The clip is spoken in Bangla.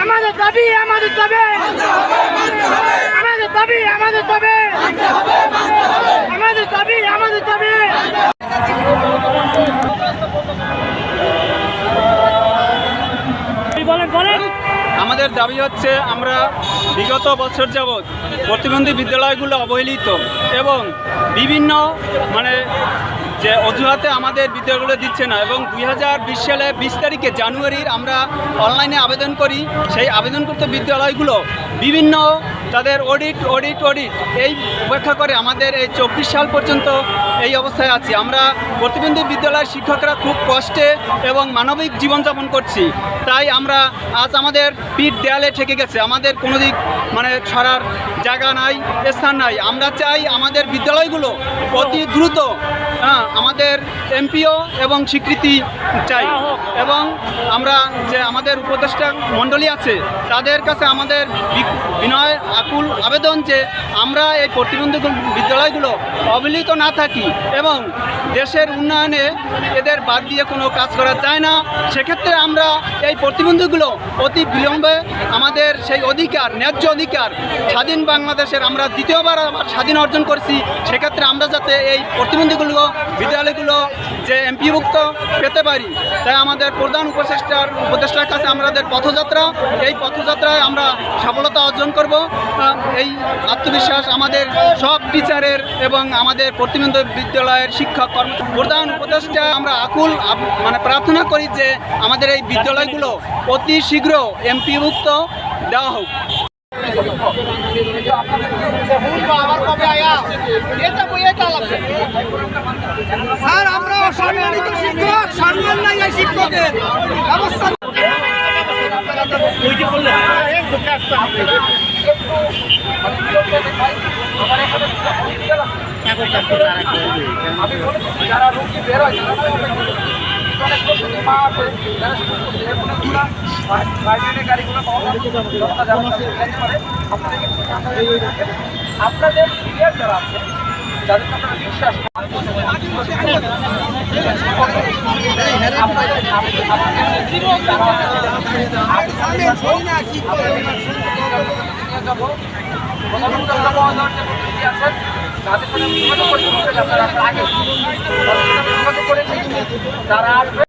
আমাদের দাবি আমাদের আমাদের দাবি আমাদের আমাদের দাবি আমাদের আমাদের দাবি হচ্ছে আমরা বিগত বছর যাবৎ প্রতিবন্ধী বিদ্যালয়গুলো অবহেলিত এবং বিভিন্ন মানে যে অজুহাতে আমাদের বিদ্যালয়গুলো দিচ্ছে না এবং দুই হাজার বিশ সালে বিশ তারিখে জানুয়ারির আমরা অনলাইনে আবেদন করি, সেই আবেদনকৃত বিদ্যালয়গুলো বিভিন্ন তাদের অডিট অডিট অডিট এই উপেক্ষা করে আমাদের এই চব্বিশ সাল পর্যন্ত এই অবস্থায় আছি। আমরা প্রতিবন্ধী বিদ্যালয়ের শিক্ষকরা খুব কষ্টে এবং মানবিক জীবনযাপন করছি। তাই আমরা আজ আমাদের পিঠ দেয়ালে ঠেকে গেছে। আমাদের কোনো দিক মানে ছড়ার জায়গা নাই, স্থান নাই। আমরা চাই আমাদের বিদ্যালয়গুলো অতি দ্রুত হ্যাঁ আমাদের এমপিও এবং স্বীকৃতি চাই। এবং আমরা যে আমাদের উপদেষ্টা মণ্ডলী আছে, তাদের কাছে আমাদের বিনয় আকুল আবেদন যে আমরা এই প্রতিবন্ধক বিদ্যালয়গুলো অবহেলিত না থাকি এবং দেশের উন্নয়নে এদের বাদ দিয়ে কোনো কাজ করা যায় না, সেক্ষেত্রে আমরা এই প্রতিবন্ধীগুলো অতি বিলম্বে আমাদের সেই অধিকার, ন্যায্য অধিকার, স্বাধীন বাংলাদেশের আমরা দ্বিতীয়বার আবার স্বাধীন অর্জন করছি, সেক্ষেত্রে আমরা যাতে এই প্রতিবন্ধীগুলো, বিদ্যালয়গুলো এমপিভুক্ত পেতে পারি। তাই আমাদের প্রধান উপদেষ্টার উপদেষ্টার কাছে আমাদের পথযাত্রা, এই পথযাত্রায় আমরা সফলতা অর্জন করব। এই আত্মবিশ্বাস আমাদের সব টিচারের এবং আমাদের প্রতিবন্ধী বিদ্যালয়ের শিক্ষক কর্ম প্রধান উপদেষ্টা, আমরা আকুল মানে প্রার্থনা করি যে আমাদের এই বিদ্যালয়গুলো অতি শীঘ্র এমপিভুক্ত দেওয়া হোক। স্যার, আমরা সম্মানিত শিক্ষক সম্মান নাই এই শিক্ষকের ব্যবস্থা আমি বলেছি যারা রুগী বের তারা অনেক প্রস্তুতি মা আছে যারা সুস্থ এগুলো গুলা প্রাইভেটের গাড়িগুলো পাওয়া যাবে আপনাদের- সিনিয়র যারা আছে যাদেরকে আপনারা বিশ্বাস করেন, আপনাদের- আপনাদের senior যারা আছে, আপনাদের নিয়ে যাব প্রধানমন্ত্রী দেওয়ার যে প্রতিনিধি আছেন তাদের সাথে আপনারা আগে তারা